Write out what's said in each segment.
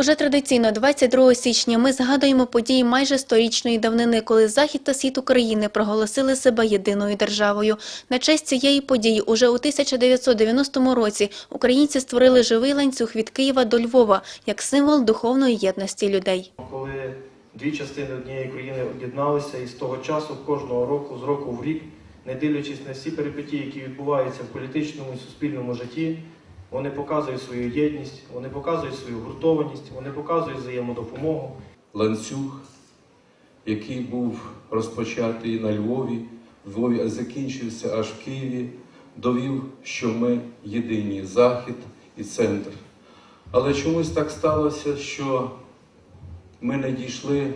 Уже традиційно 22 січня ми згадуємо події майже сторічної давнини, коли Захід та Схід України проголосили себе єдиною державою. На честь цієї події уже у 1990 році українці створили живий ланцюг від Києва до Львова як символ духовної єдності людей. коли дві частини однієї країни об'єдналися, і з того часу кожного року, з року в рік, не дивлячись на всі перипетії, які відбуваються в політичному і суспільному житті, вони показують свою єдність, вони показують свою гуртованість, вони показують взаємодопомогу. ланцюг, який був розпочатий на Львові, Львові, а закінчився аж в Києві, довів, що ми єдині захід і центр. Але чомусь так сталося, що ми не дійшли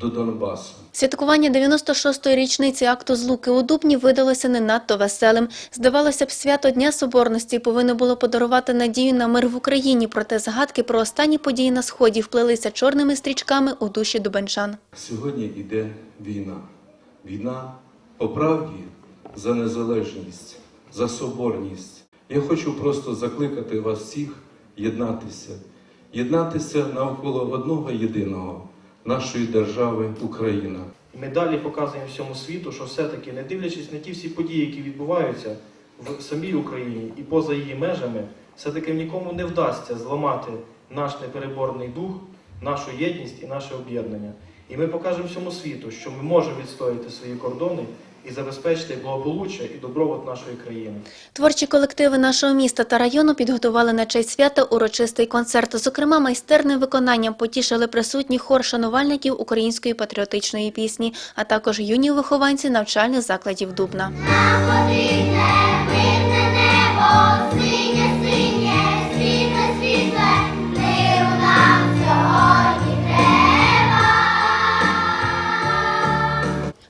до Донбасу. Святкування 96-ї річниці акту Злуки у Дубні видалося не надто веселим. Здавалося б, свято Дня Соборності повинно було подарувати надію на мир в Україні, проте згадки про останні події на Сході вплелися чорними стрічками у душі дубенчан. Сьогодні йде війна. Війна по правді за незалежність, за соборність. Я хочу просто закликати вас всіх єднатися, єднатися навколо одного єдиного нашої держави Україна. І ми далі показуємо всьому світу, що все-таки, не дивлячись на ті всі події, які відбуваються в самій Україні і поза її межами, все-таки нікому не вдасться зламати наш непереборний дух, нашу єдність і наше об'єднання. І ми покажемо всьому світу, що ми можемо відстояти свої кордони і забезпечити благополуччя і добробут нашої країни. Творчі колективи нашого міста та району підготували на честь свята урочистий концерт. Зокрема, майстерним виконанням потішили присутніх хор шанувальників української патріотичної пісні, а також юні вихованці навчальних закладів Дубна. Потрібне мирне небо, синє, синє,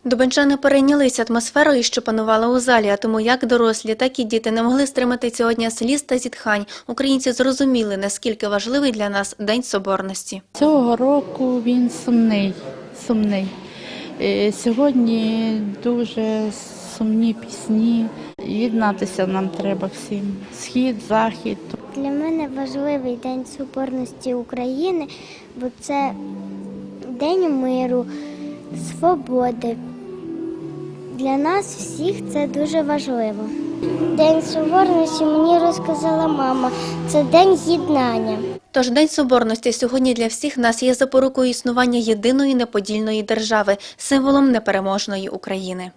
Дубенчани перейнялися атмосферою, що панувала у залі, а тому як дорослі, так і діти не могли стримати цього дня сліз та зітхань. Українці зрозуміли, наскільки важливий для нас День Соборності. Цього року він сумний. сумний. Е, Сьогодні дуже сумні пісні. Єднатися нам треба всім. Схід, захід. Для мене важливий День Соборності України, бо це день миру, свободи. Для нас всіх це дуже важливо. День Соборності мені розказала мама. Це день єднання. Тож День Соборності сьогодні для всіх нас є запорукою існування єдиної неподільної держави, символом непереможної України.